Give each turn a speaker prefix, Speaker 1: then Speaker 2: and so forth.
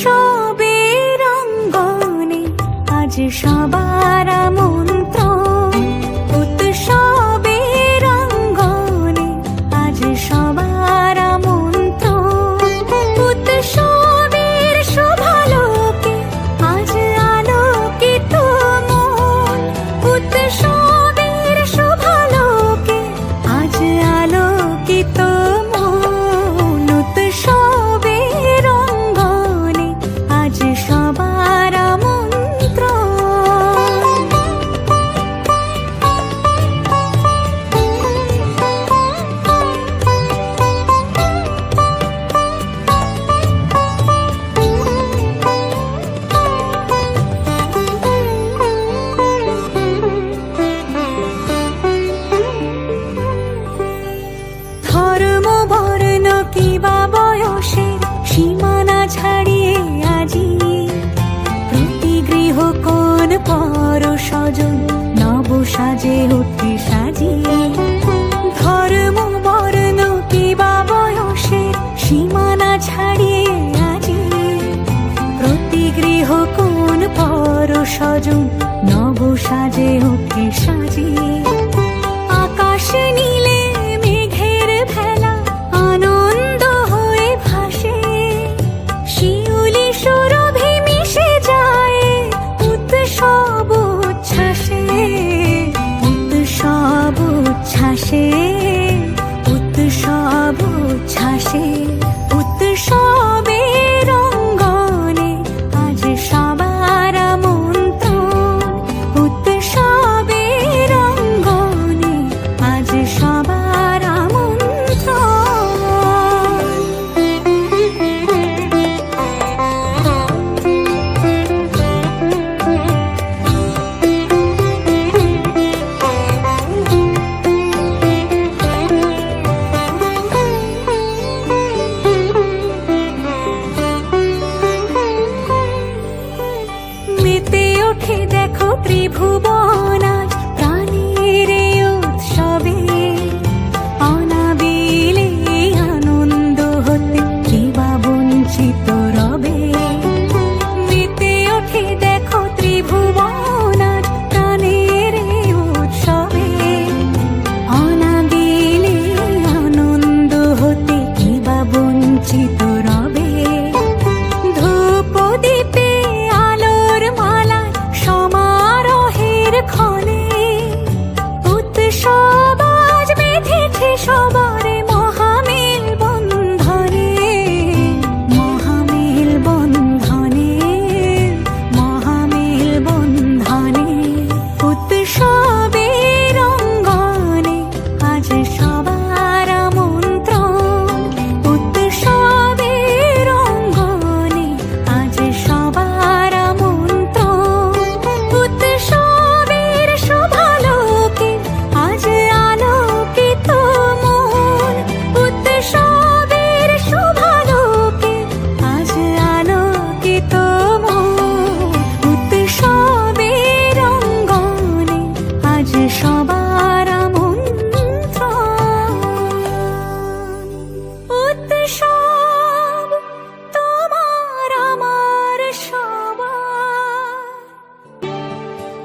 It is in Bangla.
Speaker 1: সবে রঙ্গনে আজ সবাই হারিয়ে আজি। গৃহ কোন পর সজন নব সাজে ওঠে সাজিয়ে নীলে মেঘের ভেলা আনন্দ হয়ে ভাসে। শিউলি সুরভি মিশে যায়, উৎসব উচ্ছ্বাসে। উৎসব উচ্ছ্বাসে উৎসব উচ্ছ্বাসে।